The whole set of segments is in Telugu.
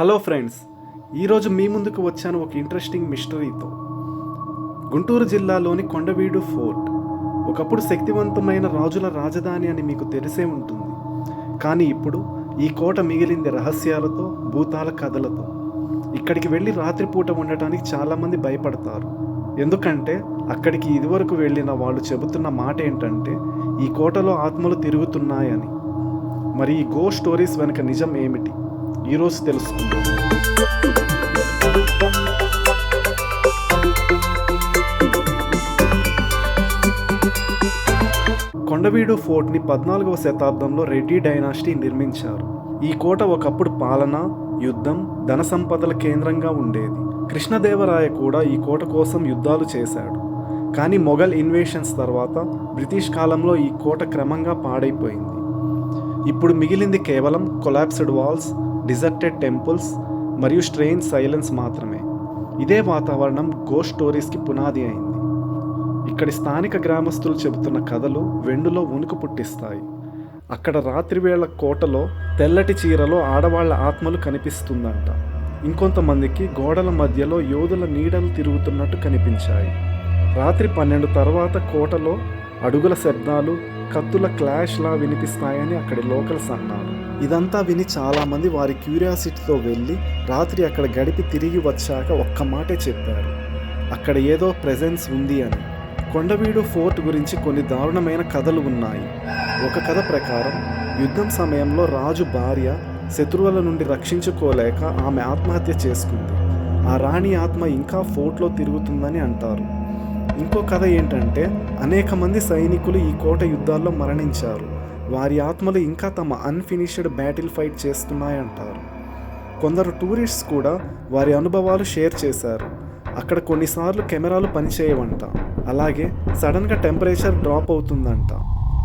హలో ఫ్రెండ్స్ ఈరోజు మీ ముందుకు వచ్చాను ఒక ఇంట్రెస్టింగ్ మిస్టరీతో. గుంటూరు జిల్లాలోని కొండవీడు ఫోర్ట్ ఒకప్పుడు శక్తివంతమైన రాజుల రాజధాని అని మీకు తెలిసే ఉంటుంది. కానీ ఇప్పుడు ఈ కోట మిగిలింది రహస్యాలతో భూతాల కథలతో. ఇక్కడికి వెళ్ళి రాత్రిపూట ఉండటానికి చాలామంది భయపడతారు. ఎందుకంటే అక్కడికి ఇదివరకు వెళ్ళిన వాళ్ళు చెబుతున్న మాట ఏంటంటే ఈ కోటలో ఆత్మలు తిరుగుతున్నాయని. మరి ఈ గో స్టోరీస్ వెనుక నిజం ఏమిటి? ఈరోజు తెలుసుకుందాం. కొండవీడు ఫోర్ట్ని పద్నాలుగవ శతాబ్దంలో రెడ్డి డైనాసిటీ నిర్మించారు. ఈ కోట ఒకప్పుడు పాలన యుద్ధం ధన సంపదల కేంద్రంగా ఉండేది. కృష్ణదేవరాయ కూడా ఈ కోట కోసం యుద్ధాలు చేశాడు. కానీ మొఘల్ ఇన్వేషన్స్ తర్వాత బ్రిటిష్ కాలంలో ఈ కోట క్రమంగా పాడైపోయింది. ఇప్పుడు మిగిలింది కేవలం కొలాప్స్డ్ వాల్స్ డిజర్టెడ్ టెంపుల్స్ మరియు స్ట్రెయిన్ సైలెన్స్ మాత్రమే. ఇదే వాతావరణం గో స్టోరీస్కి పునాది అయింది. ఇక్కడి స్థానిక గ్రామస్తులు చెబుతున్న కథలు వెండులో ఉనికి పుట్టిస్తాయి. అక్కడ రాత్రివేళ కోటలో తెల్లటి చీరలో ఆడవాళ్ళ ఆత్మలు కనిపిస్తుందంట. ఇంకొంతమందికి గోడల మధ్యలో యోధుల నీడలు తిరుగుతున్నట్టు కనిపించాయి. రాత్రి పన్నెండు తర్వాత కోటలో అడుగుల శబ్దాలు కత్తుల క్లాష్లా వినిపిస్తాయని అక్కడి లోకల్స్ అన్నారు ఇదంతా విని చాలామంది వారి క్యూరియాసిటీతో వెళ్ళి రాత్రి అక్కడ గడిపి తిరిగి వచ్చాక ఒక్క మాటే చెప్పారు. అక్కడ ఏదో ప్రెజెన్స్ ఉంది అని. కొండవీడు ఫోర్ట్ గురించి కొన్ని దారుణమైన కథలు ఉన్నాయి. ఒక కథ ప్రకారం యుద్ధం సమయంలో రాజు భార్య శత్రువుల నుండి రక్షించుకోలేక ఆమె ఆత్మహత్య చేసుకుంది. ఆ రాణి ఆత్మ ఇంకా ఫోర్ట్లో తిరుగుతుందని అంటారు. ఇంకో కథ ఏంటంటే అనేక మంది సైనికులు ఈ కోట యుద్ధాల్లో మరణించారు. వారి ఆత్మలు ఇంకా తమ అన్ఫినిష్డ్ బ్యాటిల్ ఫైట్ చేస్తున్నాయంటారు. కొందరు టూరిస్ట్స్ కూడా వారి అనుభవాలు షేర్ చేశారు. అక్కడ కొన్నిసార్లు కెమెరాలు పనిచేయవంట. అలాగే సడన్గా టెంపరేచర్ డ్రాప్ అవుతుందంట.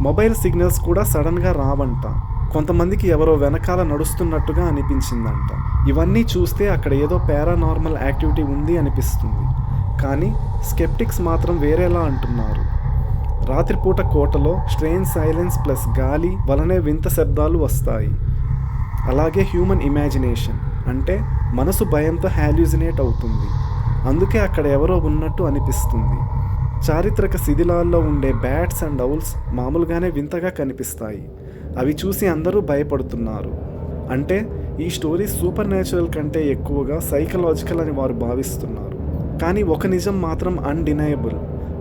మొబైల్ సిగ్నల్స్ కూడా సడన్గా రావంట. కొంతమందికి ఎవరో వెనకాల నడుస్తున్నట్టుగా అనిపించిందంట. ఇవన్నీ చూస్తే అక్కడ ఏదో పారానార్మల్ యాక్టివిటీ ఉంది అనిపిస్తుంది. కానీ స్కెప్టిక్స్ మాత్రం వేరేలా అంటున్నారు. రాత్రిపూట కోటలో స్ట్రెయిన్ సైలెన్స్ ప్లస్ గాలి వలనే వింత శబ్దాలు వస్తాయి. అలాగే హ్యూమన్ ఇమాజినేషన్ అంటే మనసు భయంతో హ్యాల్యూజినేట్ అవుతుంది. అందుకే అక్కడ ఎవరో ఉన్నట్టు అనిపిస్తుంది. చారిత్రక శిథిలాల్లో ఉండే బ్యాట్స్ అండ్ ఔల్స్ మామూలుగానే వింతగా కనిపిస్తాయి. అవి చూసి అందరూ భయపడుతున్నారు. అంటే ఈ స్టోరీ సూపర్ న్యాచురల్ కంటే ఎక్కువగా సైకలాజికల్ అని వారు భావిస్తున్నారు. కానీ ఒక నిజం మాత్రం అన్డినయబుల్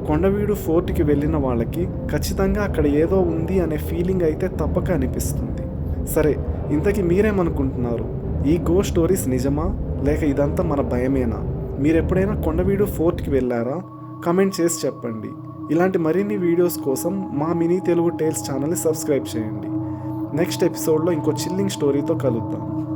కొండవీడు ఫోర్ట్కి వెళ్ళిన వాళ్ళకి ఖచ్చితంగా అక్కడ ఏదో ఉంది అనే ఫీలింగ్ అయితే తప్పక అనిపిస్తుంది. సరే ఇంతకీ మీరేమనుకుంటున్నారు? ఈ గో స్టోరీస్ నిజమా? లేక ఇదంతా మన భయమేనా? మీరు ఎప్పుడైనా కొండవీడు ఫోర్ట్కి వెళ్ళారా? కమెంట్ చేసి చెప్పండి. ఇలాంటి మరిన్ని వీడియోస్ కోసం మా మినీ తెలుగు టేల్స్ ఛానల్ని సబ్స్క్రైబ్ చేయండి. నెక్స్ట్ ఎపిసోడ్లో ఇంకో చిల్లింగ్ స్టోరీతో కలుద్దాం.